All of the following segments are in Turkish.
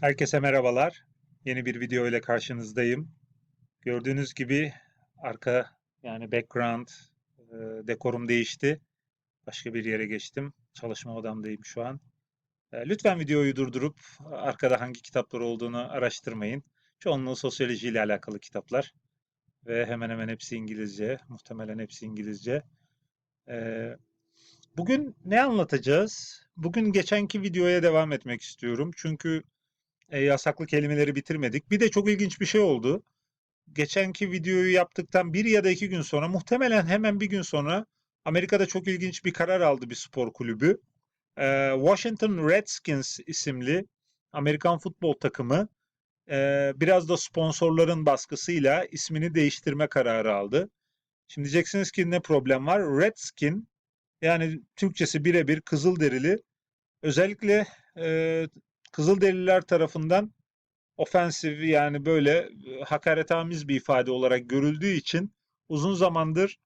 Herkese merhabalar. Yeni bir video ile karşınızdayım. Gördüğünüz gibi arka yani background e, dekorum değişti. Başka bir yere geçtim. Çalışma odamdayım şu an. E, lütfen videoyu durdurup arkada hangi kitaplar olduğunu araştırmayın. Çoğunluğu sosyoloji ile alakalı kitaplar ve hemen hemen hepsi İngilizce. Muhtemelen hepsi İngilizce. E, bugün ne anlatacağız? Bugün geçenki videoya devam etmek istiyorum. Çünkü e, yasaklı kelimeleri bitirmedik. Bir de çok ilginç bir şey oldu. Geçenki videoyu yaptıktan bir ya da iki gün sonra muhtemelen hemen bir gün sonra Amerika'da çok ilginç bir karar aldı bir spor kulübü. E, Washington Redskins isimli Amerikan futbol takımı e, biraz da sponsorların baskısıyla ismini değiştirme kararı aldı. Şimdi diyeceksiniz ki ne problem var? Redskin yani Türkçesi birebir Kızılderili özellikle e, Kızılderililer tarafından ofensif yani böyle e, hakaretamiz bir ifade olarak görüldüğü için uzun zamandır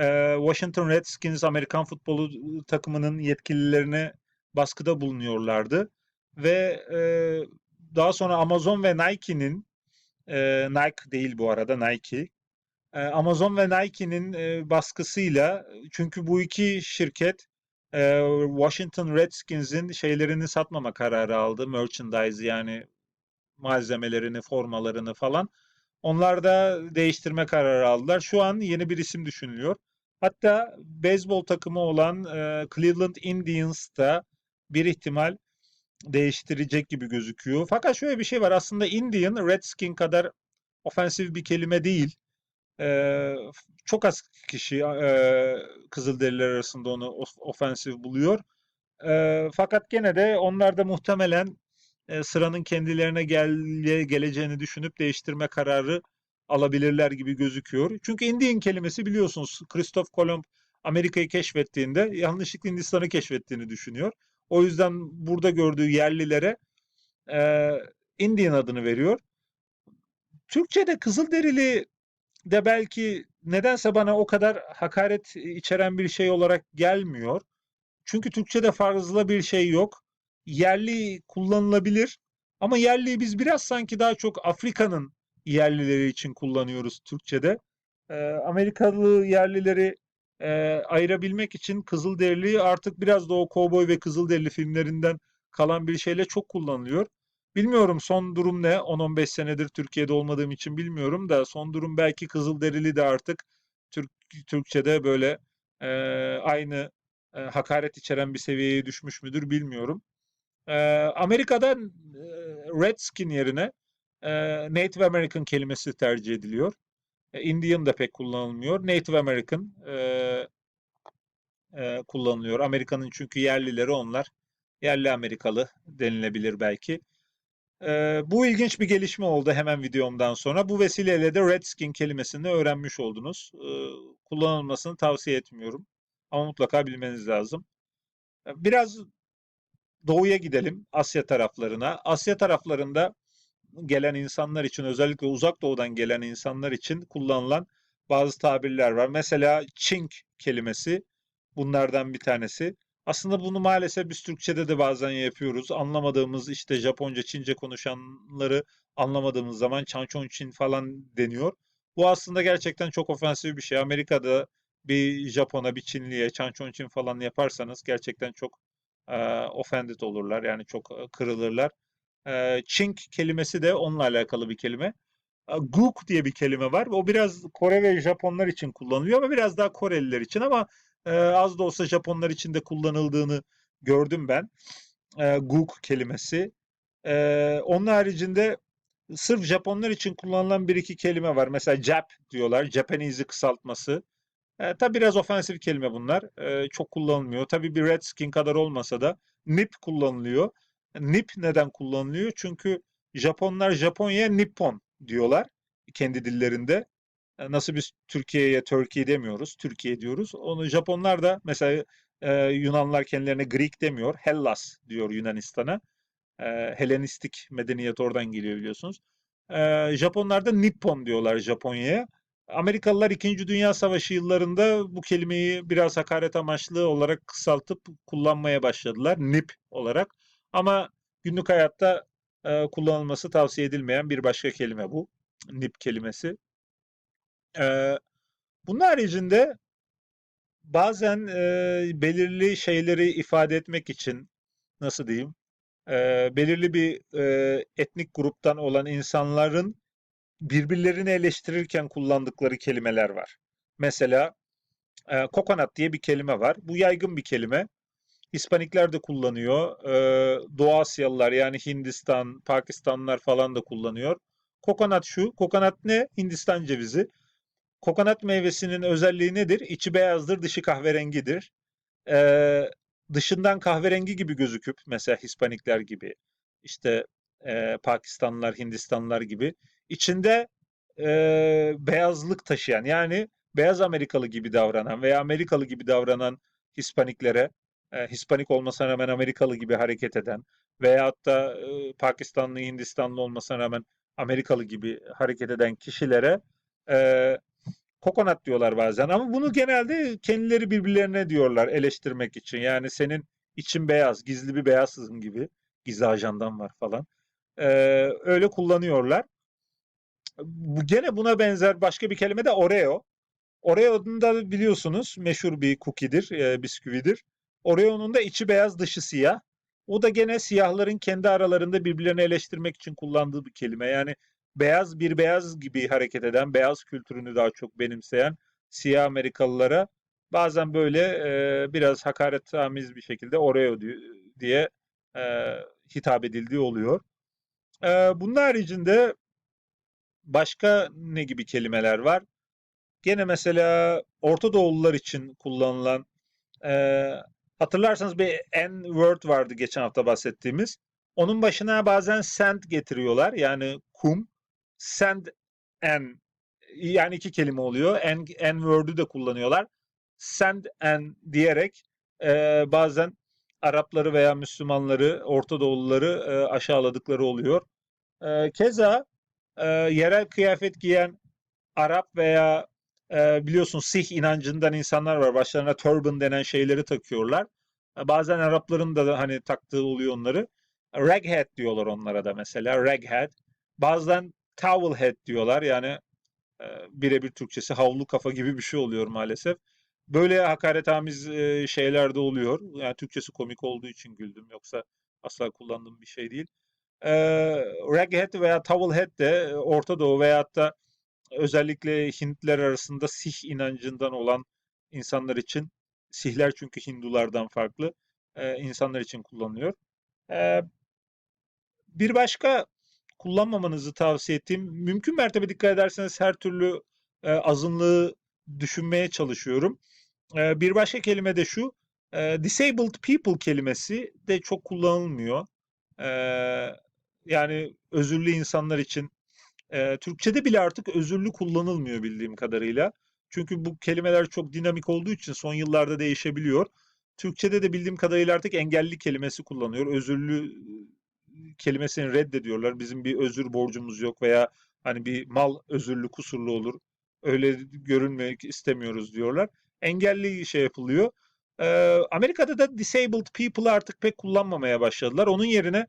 e, Washington Redskins Amerikan futbolu takımının yetkililerine baskıda bulunuyorlardı ve e, daha sonra Amazon ve Nike'nin e, Nike değil bu arada Nike e, Amazon ve Nike'nin e, baskısıyla çünkü bu iki şirket e, Washington Redskins'in şeylerini satmama kararı aldı. Merchandise yani malzemelerini, formalarını falan. Onlar da değiştirme kararı aldılar. Şu an yeni bir isim düşünülüyor. Hatta beyzbol takımı olan e, Cleveland Indians da bir ihtimal değiştirecek gibi gözüküyor. Fakat şöyle bir şey var. Aslında Indian, Redskin kadar ofensif bir kelime değil. Ee, çok az kişi e, Kızılderililer arasında onu of, ofensif buluyor. E, fakat gene de onlar da muhtemelen e, sıranın kendilerine gel, geleceğini düşünüp değiştirme kararı alabilirler gibi gözüküyor. Çünkü Indian kelimesi biliyorsunuz Christoph Kolomb Amerika'yı keşfettiğinde yanlışlıkla Hindistan'ı keşfettiğini düşünüyor. O yüzden burada gördüğü yerlilere e, Indian adını veriyor. Türkçe'de Kızılderili de belki nedense bana o kadar hakaret içeren bir şey olarak gelmiyor. Çünkü Türkçe'de fazla bir şey yok. Yerli kullanılabilir ama yerliyi biz biraz sanki daha çok Afrika'nın yerlileri için kullanıyoruz Türkçe'de. Ee, Amerikalı yerlileri e, ayırabilmek için Kızılderili artık biraz da o kovboy ve Kızılderili filmlerinden kalan bir şeyle çok kullanılıyor. Bilmiyorum son durum ne? 10-15 senedir Türkiye'de olmadığım için bilmiyorum da son durum belki Kızılderili de artık Türk Türkçe'de böyle e, aynı e, hakaret içeren bir seviyeye düşmüş müdür bilmiyorum. E, Amerika'da e, Redskin yerine e, Native American kelimesi tercih ediliyor. E, Indian da pek kullanılmıyor. Native American e, e, kullanılıyor. Amerika'nın çünkü yerlileri onlar. Yerli Amerikalı denilebilir belki. Ee, bu ilginç bir gelişme oldu hemen videomdan sonra. Bu vesileyle de Redskin kelimesini öğrenmiş oldunuz. Ee, kullanılmasını tavsiye etmiyorum. Ama mutlaka bilmeniz lazım. Biraz doğuya gidelim, Asya taraflarına. Asya taraflarında gelen insanlar için, özellikle uzak doğudan gelen insanlar için kullanılan bazı tabirler var. Mesela Çink kelimesi bunlardan bir tanesi. Aslında bunu maalesef biz Türkçe'de de bazen yapıyoruz. Anlamadığımız işte Japonca, Çince konuşanları anlamadığımız zaman Çançon Çin falan deniyor. Bu aslında gerçekten çok ofensif bir şey. Amerika'da bir Japon'a, bir Çinliye Çançon Çin falan yaparsanız gerçekten çok e, offended olurlar. Yani çok e, kırılırlar. E, Çink kelimesi de onunla alakalı bir kelime. Guk diye bir kelime var. O biraz Kore ve Japonlar için kullanılıyor ama biraz daha Koreliler için ama e, az da olsa Japonlar için de kullanıldığını gördüm ben. E, Guk kelimesi. E, onun haricinde sırf Japonlar için kullanılan bir iki kelime var. Mesela Jap diyorlar. Japanese'i kısaltması. E, tabi biraz ofensif kelime bunlar. E, çok kullanılmıyor. Tabi bir Redskin kadar olmasa da Nip kullanılıyor. Nip neden kullanılıyor? Çünkü Japonlar Japonya'ya Nippon diyorlar kendi dillerinde. E, nasıl biz Türkiye'ye Türkiye demiyoruz, Türkiye diyoruz. Onu Japonlar da mesela e, Yunanlar kendilerine Greek demiyor, Hellas diyor Yunanistan'a. E, Helenistik medeniyet oradan geliyor biliyorsunuz. E, Japonlar da Nippon diyorlar Japonya'ya. Amerikalılar 2. Dünya Savaşı yıllarında bu kelimeyi biraz hakaret amaçlı olarak kısaltıp kullanmaya başladılar. Nip olarak. Ama günlük hayatta e, kullanılması tavsiye edilmeyen bir başka kelime bu. Nip kelimesi. E, bunun haricinde bazen e, belirli şeyleri ifade etmek için nasıl diyeyim e, belirli bir e, etnik gruptan olan insanların birbirlerini eleştirirken kullandıkları kelimeler var. Mesela e, coconut diye bir kelime var. Bu yaygın bir kelime. Hispanikler de kullanıyor. E, Doğu Asyalılar yani Hindistan, Pakistanlılar falan da kullanıyor. Kokonat şu. Kokonat ne? Hindistan cevizi. Kokonat meyvesinin özelliği nedir? İçi beyazdır, dışı kahverengidir. Ee, dışından kahverengi gibi gözüküp mesela Hispanikler gibi işte e, Pakistanlılar, Hindistanlılar gibi içinde e, beyazlık taşıyan yani beyaz Amerikalı gibi davranan veya Amerikalı gibi davranan Hispaniklere e, Hispanik olmasına rağmen Amerikalı gibi hareket eden veyahut da e, Pakistanlı, Hindistanlı olmasına rağmen Amerikalı gibi hareket eden kişilere e, kokonat diyorlar bazen ama bunu genelde kendileri birbirlerine diyorlar eleştirmek için. Yani senin için beyaz, gizli bir beyazsızın gibi. Gizli ajandan var falan. Ee, öyle kullanıyorlar. Bu gene buna benzer başka bir kelime de Oreo. Oreo'nun da biliyorsunuz meşhur bir cookie'dir, e, bisküvidir. Oreo'nun da içi beyaz, dışı siyah. O da gene siyahların kendi aralarında birbirlerini eleştirmek için kullandığı bir kelime. Yani beyaz bir beyaz gibi hareket eden, beyaz kültürünü daha çok benimseyen siyah Amerikalılara bazen böyle e, biraz hakaretamiz bir şekilde Oreo diye e, hitap edildiği oluyor. E, bunun haricinde başka ne gibi kelimeler var? Gene mesela Orta Doğulular için kullanılan e, hatırlarsanız bir N-word vardı geçen hafta bahsettiğimiz. Onun başına bazen sand getiriyorlar yani kum. Sand and yani iki kelime oluyor. N, N word'ü de kullanıyorlar. Send and diyerek e, bazen Arapları veya Müslümanları, Orta Doğuluları e, aşağıladıkları oluyor. E, keza e, yerel kıyafet giyen Arap veya e, biliyorsun Sih inancından insanlar var. Başlarına turban denen şeyleri takıyorlar. E, bazen Arapların da hani taktığı oluyor onları. Raghead diyorlar onlara da mesela. Raghead. Bazen towel head diyorlar. Yani e, birebir Türkçesi havlu kafa gibi bir şey oluyor maalesef. Böyle hakaretamiz e, şeyler de oluyor. Yani Türkçesi komik olduğu için güldüm. Yoksa asla kullandığım bir şey değil. E, raghead veya towel head de Orta Doğu veyahut da özellikle Hintler arasında Sih inancından olan insanlar için Sihler çünkü Hindulardan farklı e, insanlar için kullanılıyor. E, bir başka kullanmamanızı tavsiye ettiğim mümkün mertebe dikkat ederseniz her türlü e, azınlığı düşünmeye çalışıyorum. E, bir başka kelime de şu e, disabled people kelimesi de çok kullanılmıyor. E, yani özürlü insanlar için e, Türkçe'de bile artık özürlü kullanılmıyor bildiğim kadarıyla. Çünkü bu kelimeler çok dinamik olduğu için son yıllarda değişebiliyor. Türkçe'de de bildiğim kadarıyla artık engelli kelimesi kullanıyor. Özürlü kelimesini reddediyorlar. Bizim bir özür borcumuz yok veya hani bir mal özürlü kusurlu olur. Öyle görünmek istemiyoruz diyorlar. Engelli şey yapılıyor. Ee, Amerika'da da disabled people artık pek kullanmamaya başladılar. Onun yerine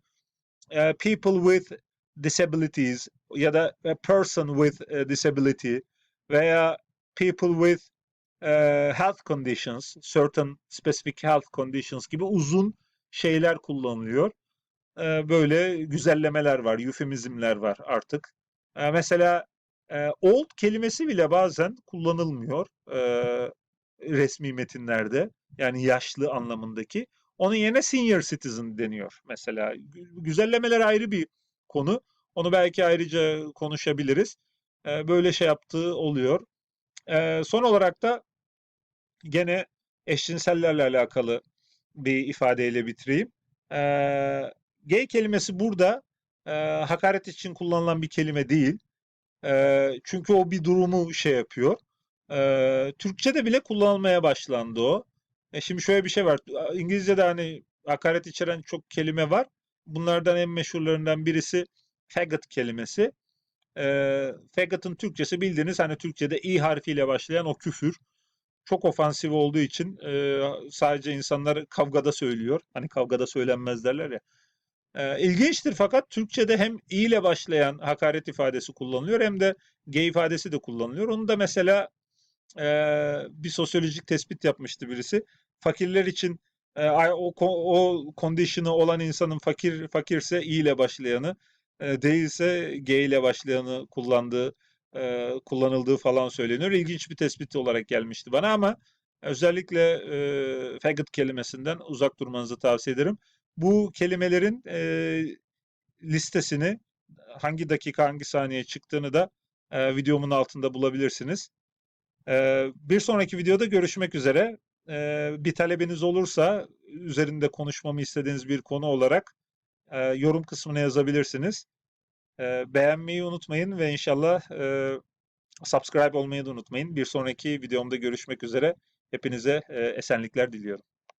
e, people with disabilities ya da a person with a disability veya people with uh, health conditions, certain specific health conditions gibi uzun şeyler kullanılıyor böyle güzellemeler var, eufemizmler var artık. mesela old kelimesi bile bazen kullanılmıyor resmi metinlerde. Yani yaşlı anlamındaki. Onun yerine senior citizen deniyor mesela. Güzellemeler ayrı bir konu. Onu belki ayrıca konuşabiliriz. böyle şey yaptığı oluyor. son olarak da gene eşcinsellerle alakalı bir ifadeyle bitireyim. Ee, gay kelimesi burada e, hakaret için kullanılan bir kelime değil. E, çünkü o bir durumu şey yapıyor. E, Türkçe'de bile kullanılmaya başlandı o. E, şimdi şöyle bir şey var. İngilizce'de hani hakaret içeren çok kelime var. Bunlardan en meşhurlarından birisi faggot kelimesi. E, faggot'ın Türkçesi bildiğiniz hani Türkçe'de i harfiyle başlayan o küfür. Çok ofansif olduğu için e, sadece insanlar kavgada söylüyor. Hani kavgada söylenmez derler ya. Ee, ilginçtir fakat Türkçe'de hem i ile başlayan hakaret ifadesi kullanılıyor hem de g ifadesi de kullanılıyor. Onu da mesela eee, bir sosyolojik tespit yapmıştı birisi. Fakirler için ay- o o condition'ı olan insanın fakir fakirse i ile başlayanı, eee, değilse g ile başlayanı kullandığı eee, kullanıldığı falan söyleniyor. İlginç bir tespit olarak gelmişti bana ama özellikle eee faggot kelimesinden uzak durmanızı tavsiye ederim. Bu kelimelerin eee, listesini hangi dakika hangi saniye çıktığını da eee, videomun altında bulabilirsiniz. Eee, bir sonraki videoda görüşmek üzere. Eee, bir talebiniz olursa üzerinde konuşmamı istediğiniz bir konu olarak eee, yorum kısmına yazabilirsiniz. Eee, beğenmeyi unutmayın ve inşallah eee, subscribe olmayı da unutmayın. Bir sonraki videomda görüşmek üzere. Hepinize eee, esenlikler diliyorum.